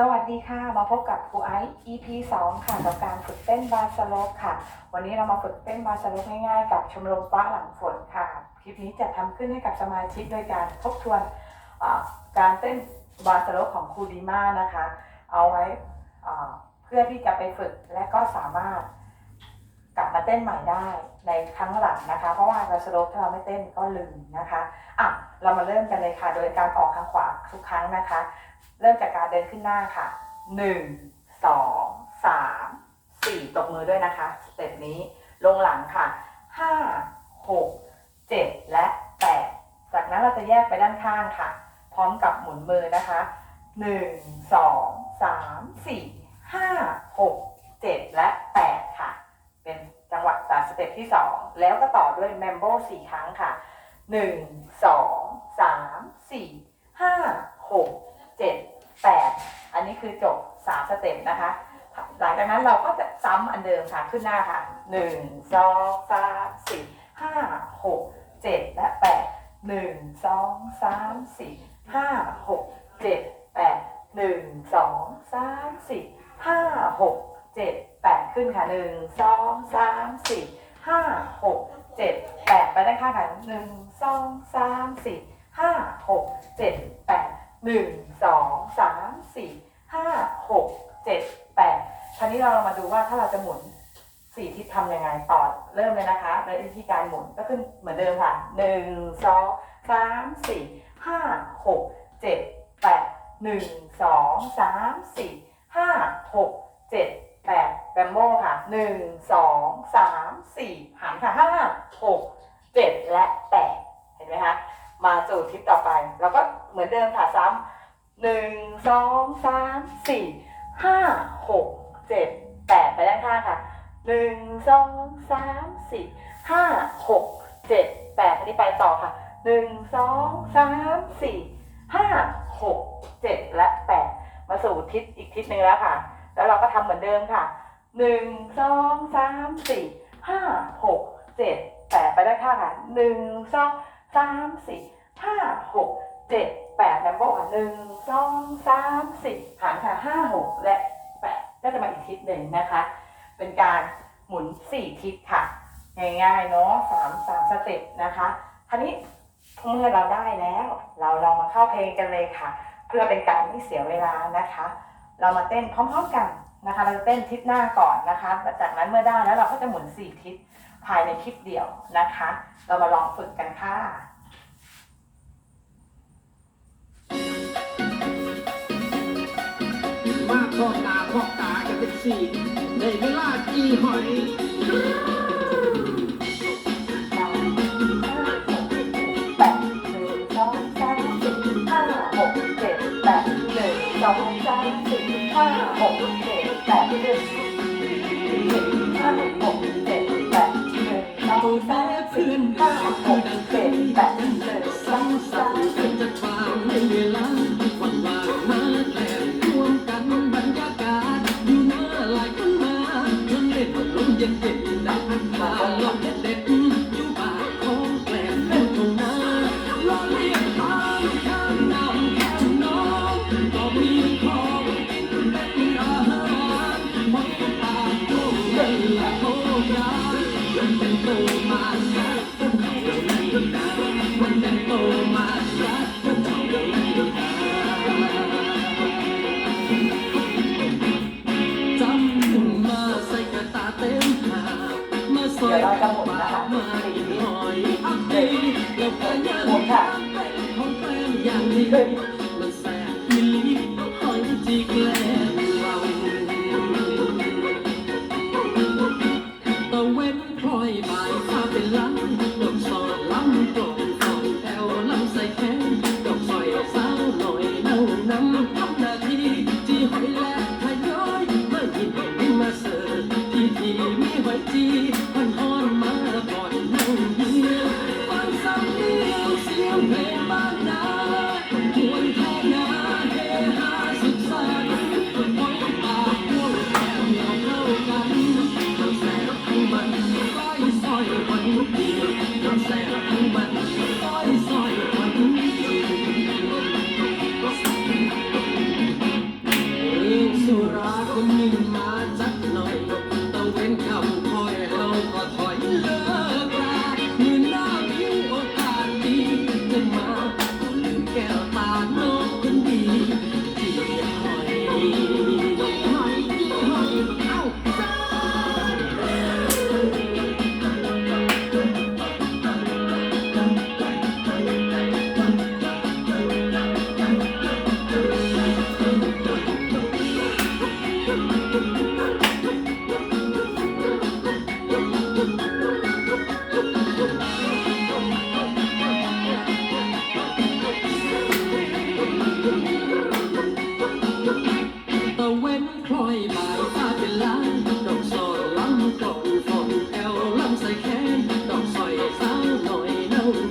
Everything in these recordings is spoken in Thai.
สวัสดีค่ะ มาพบกับครูไอซ์ EP 2 ค่ะ กับการฝึกเต้นบาสโลกค่ะ วันนี้เรามาฝึกเต้นบาสโลกง่ายๆ กับชมรมฟ้าหลังฝนค่ะ คลิปนี้จะทำขึ้นให้กับสมาชิกโดยการทบทวนการเต้นบาสโลกของครูดีมานะคะ เอาไว้เพื่อที่จะไปฝึกและก็สามารถ กลับมาเต้นใหม่ได้ในครั้งหลังนะคะ เพราะว่าบาสโลปถ้าเราไม่เต้นก็ลืมนะคะอะเรามาเริ่มกันเลยค่ะ โดยการออกทางขวาทุกครั้งนะคะ เริ่มจากการเดินขึ้นหน้าค่ะหนึ่งสองสามสี่ตบมือด้วยนะคะ สเต็ปนี้ลงหลังค่ะห้าหกเจ็ดและแปดจากนั้นเราจะแยกไปด้านข้างค่ะ พร้อมกับหมุนมือนะคะหนึ่งสองสามสี่ห้าหกเจ็ดและ สเต็ปที่สองแล้วก็ต่อด้วยแมมโบสี่ครั้งค่ะหนึ่งสองสามสี่ห้าหกเจ็ดแปดอันนี้คือจบสามสเต็ปนะคะ หลังจากนั้นเราก็จะซ้ำอันเดิมค่ะขึ้นหน้าค่ะหนึ่งสองสามสี่ห้าหกเจ็ดและแปดหนึ่งสองสามสี่ห้าหกเจ็ดแปดหนึ่งสองสามสี่ห้าหกเจ็ดแปดขึ้นค่ะหนึ่งสองสามสี่ ห้าหกเจ็ดแปดไปด้านข้างค่ะหนึ่งสองสามสี่ห้าหกเจ็ดแปดหนึ่งสองสามสี่ห้าหกเจ็ดแปดคราวนี้เรามาดูว่าถ้าเราจะหมุนสี่ทิศทำยังไงต่อเริ่มเลยนะคะโดยวิธีการหมุนก็ขึ้นเหมือนเดิมค่ะหนึ่งสองสามสี่ห้าหกเจ็ดแปดหนึ่งสองสามสี่ห้าหกเจ็ด แปดแบมโบค่ะหนึ่งสองสามสี่หันค่ะห้าหกเจ็ดและแปดเห็นไหมคะมาสู่ทิศต่อไป แล้วก็เหมือนเดิมค่ะซ้ำหนึ่งสองสามสี่ห้าหกเจ็ดแปดไปด้านข้างค่ะหนึ่งสองสามสี่ห้าหกเจ็ดแปดอันนี้ไปต่อค่ะหนึ่งสองสามสี่ห้าหกเจ็ดและแปดมาสู่ทิศอีกทิศหนึ่งแล้วค่ะ แล้วเราก็ทำเหมือนเดิมค่ะหนึ่งสองสามสี่ห้าหกเจ็ดแปดไปด้านข้างค่ะหนึ่งสองสามสี่ห้าหกเจ็ดแปดแล้วบอกว่าหนึ่งสองสามสี่หารค่ะห้าหกและแปดก็จะมาอีกทิศหนึ่งนะคะ เป็นการหมุนสี่ทิศค่ะ ง่ายๆเนาะสามสามสเต็ปนะคะคราวนี้เมื่อเราได้แล้ว เราลองมาเข้าเพลงกันเลยค่ะ เพื่อเป็นการไม่เสียเวลานะคะ เรามาเต้นพร้อมๆกันนะคะ เราจะเต้นทิศหน้าก่อนนะคะ จากนั้นเมื่อได้แล้วเราก็จะหมุนสี่ทิศภายในคลิปเดียวนะคะ เรามาลองฝึกกันค่ะมาพ่อตาพ่อตากันเป็นสี่ในเวลาจีหอยแปดหนึ่งสองสามสี่ห้าหกเจ็ดแปดหนึ่งสองสามสี่ ห้าหกเจ็ดแปดหนึ่งห้าหกเจ็ดแปดหนึ่งสองสามสี่ห้าหกเจ็ดแปดหนึ่งสองสามสี่จะฟังในเวลาวันวางมาแต่รวมกันบรรยากาศอยู่หน้าหลายคนมาเพิ่งเล่นลมเย็นเย็น ขนดอกสอยสาวหน่อยเน่าน้ำทำหน้าที่หอยแลกทยอยมาหยิบมาเสิร์ฟที่ที่มีหอยจี คนนิ่มมาจักหน่อย ต้องเว้นคำคอยเฮาก็ถอยเลิกลามื่อน้าพี่โอกาสดีจะมาลืมแก้วตาน้องคนดีที่คอย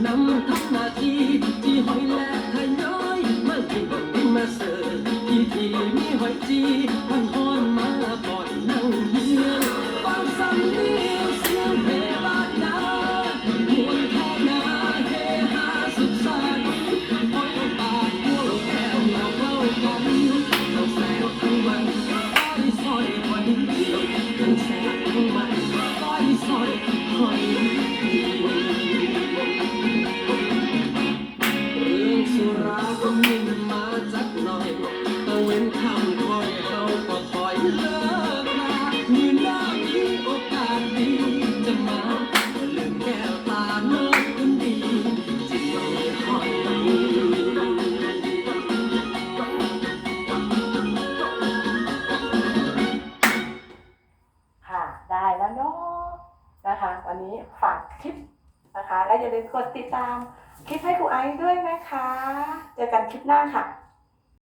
น้ำทักนาทีที่หอยแหลกไทยน้อยมากินบอกกินมาเสิร์ฟที่ที่มีหอยจีหอย คลิปนะคะ และอย่าลืมกดติดตามคลิปให้ครูไอซ์ด้วยนะคะ เจอกันคลิปหน้าค่ะ